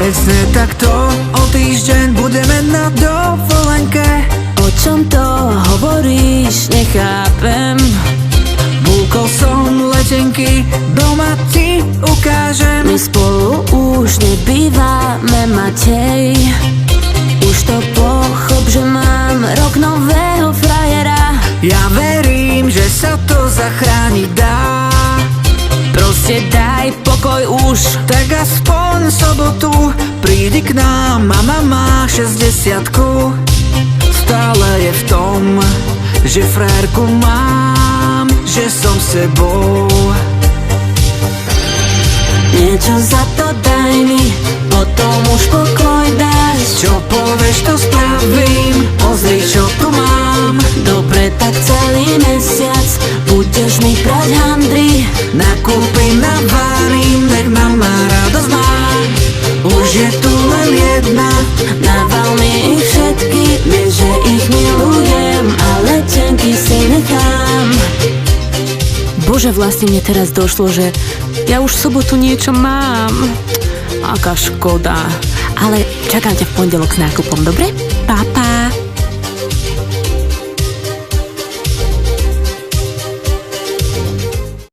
Presne takto o týždeň budeme na dovolenke. O čom to hovoríš, nechápem. Búkol som letenky, doma ti ukážem. My spolu už nebývame, Matej. Už to pochop, že mám rok nového frajera. Ja verím, že sa to zachrániť dá už. Tak aspoň sobotu prídi k nám Mama má 60 Stále je v tom, že frérku mám Že som sebou. Niečo za to daj mi, potom už pokoj dáš. Čo povieš, to spravím. Pozri, čo tu mám. Dobre, tak celý mesiac budeš mi prať handry. Nakúpim, Bože, vlastne mne teraz došlo, že ja už v sobotu niečo mám. Aká škoda. Ale čakám ťa v pondelok s nákupom, dobre? Papa.